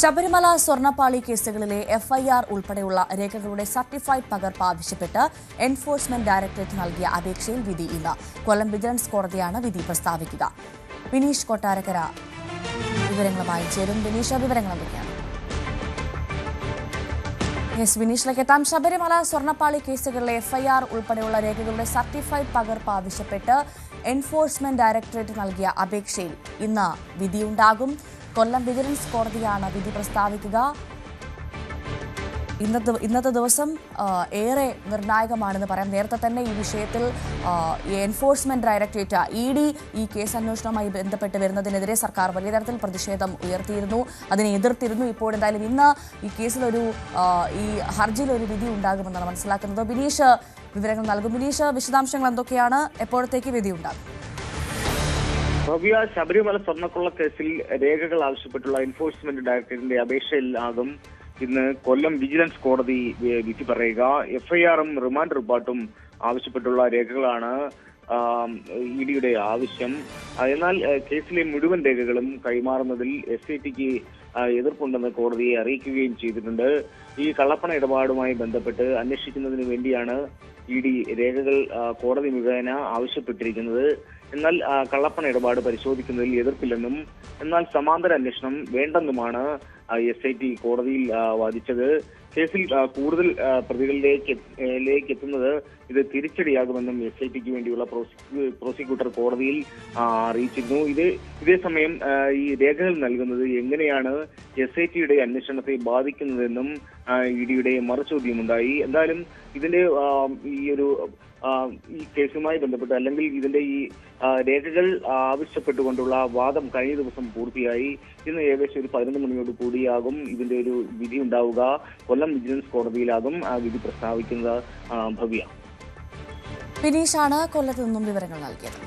ശബരിമല സ്വർണപ്പാളി കേസുകളിലെ എഫ്ഐആർ ഉൾപ്പെടെയുള്ള രേഖകളുടെ സർട്ടിഫൈഡ് പകർപ്പ് ആവശ്യപ്പെട്ട് എൻഫോഴ്സ്മെന്റ് ഡയറക്ടറേറ്റ് നൽകിയ അപേക്ഷയിൽ വിധി ഇന്ന്. കൊല്ലം വിജിലൻസ് കോടതിയാണ് വിധി പ്രസ്താവിക്കുക. വിനീഷ് കൊട്ടാരക്കര. വിവരങ്ങളുമായി ചേരും വിനീഷ്. വിവരങ്ങൾ യെസ് വിനീഷിലേക്ക് എത്താം ശബരിമല സ്വർണപ്പാളി കേസുകളിലെ എഫ്ഐആർ ഉൾപ്പെടെയുള്ള രേഖകളുടെ സർട്ടിഫൈഡ് പകർപ്പ് ആവശ്യപ്പെട്ട് എൻഫോഴ്സ്മെന്റ് ഡയറക്ടറേറ്റ് നൽകിയ അപേക്ഷയിൽ ഇന്ന് വിധിയുണ്ടാകും. കൊല്ലം വിജിലൻസ് കോടതിയാണ് വിധി പ്രസ്താവിക്കുക. ഇന്നത്തെ ഇന്നത്തെ ദിവസം ഏറെ നിർണായകമാണെന്ന് പറയാം. നേരത്തെ തന്നെ ഈ വിഷയത്തിൽ എൻഫോഴ്സ്മെന്റ് ഡയറക്ടറേറ്റ് ഇ ഡി ഈ കേസ് അന്വേഷണവുമായി ബന്ധപ്പെട്ട് വരുന്നതിനെതിരെ സർക്കാർ വലിയ തരത്തിൽ പ്രതിഷേധം ഉയർത്തിയിരുന്നു. അതിനെ എതിർത്തിരുന്നു. ഇപ്പോൾ എന്തായാലും ഇന്ന് ഈ കേസിലൊരു ഈ ഹർജിയിലൊരു വിധി ഉണ്ടാകുമെന്നാണ് മനസ്സിലാക്കുന്നത്. ബിനീഷ് വിവരങ്ങൾ നൽകും. ബിനീഷ് വിശദാംശങ്ങൾ എന്തൊക്കെയാണ്? എപ്പോഴത്തേക്ക് വിധി ഉണ്ടാകും? ഭവ്യ ശബരിമല സ്വർണക്കൊള്ള കേസിൽ രേഖകൾ ആവശ്യപ്പെട്ടുള്ള എൻഫോഴ്സ്മെന്റ് ഡയറക്ടറേറ്റിന്റെ അപേക്ഷയിൽ ആകും ഇന്ന് കൊല്ലം വിജിലൻസ് കോടതി വിധി പറയുക. എഫ്ഐആറും റിമാൻഡ് റിപ്പോർട്ടും ആവശ്യപ്പെട്ടുള്ള രേഖകളാണ് ഇ ഡിയുടെ ആവശ്യം. എന്നാൽ കേസിലെ മുഴുവൻ രേഖകളും കൈമാറുന്നതിൽ എസ് ഐ ടിക്ക് എതിർപ്പുണ്ടെന്ന് കോടതിയെ അറിയിക്കുകയും ചെയ്തിട്ടുണ്ട്. ഈ കള്ളപ്പണ ഇടപാടുമായി ബന്ധപ്പെട്ട് അന്വേഷിക്കുന്നതിന് വേണ്ടിയാണ് ഇ ഡി രേഖകൾ കോടതി മുഖേന ആവശ്യപ്പെട്ടിരിക്കുന്നത്. എന്നാൽ കള്ളപ്പണ ഇടപാട് പരിശോധിക്കുന്നതിൽ എതിർപ്പില്ലെന്നും എന്നാൽ സമാന്തര അന്വേഷണം വേണ്ടെന്നുമാണ് എസ് ഐ ടി കോടതിയിൽ വാദിച്ചത്. കേസിൽ കൂടുതൽ പ്രതികളിലേക്ക് ലേക്ക് എത്തുന്നത് ഇത് തിരിച്ചടിയാകുമെന്നും എസ് ഐ ടിക്ക് വേണ്ടിയുള്ള പ്രോസിക്യൂ- പ്രോസിക്യൂട്ടർ കോടതിയിൽ അറിയിച്ചിരുന്നു. ഇത് ഇതേസമയം സമയം ഈ രേഖകൾ നൽകുന്നത് എങ്ങനെയാണ് എസ് ഐ ടിയുടെ അന്വേഷണത്തെ ബാധിക്കുന്നതെന്നും ഇ ഡിയുടെ മറുചോദ്യമുണ്ടായി. എന്തായാലും ഇതിന്റെ ഈ ഒരു ഈ കേസുമായി ബന്ധപ്പെട്ട് അല്ലെങ്കിൽ ഇതിന്റെ ഈ രേഖകൾ ആവശ്യപ്പെട്ടുകൊണ്ടുള്ള വാദം കഴിഞ്ഞ ദിവസം പൂർത്തിയായി. ഇന്ന് ഏകദേശം ഒരു പതിനൊന്ന് മണിയോട് കൂടിയാകും ഇതിന്റെ ഒരു വിധി ഉണ്ടാവുക. കൊല്ലം വിജിലൻസ് കോടതിയിൽ അതും വിധി പ്രസ്താവിക്കുന്നത് ഭവ്യ. വിനീഷാണ് കൊല്ലത്ത് നിന്നും വിവരങ്ങൾ നൽകിയത്.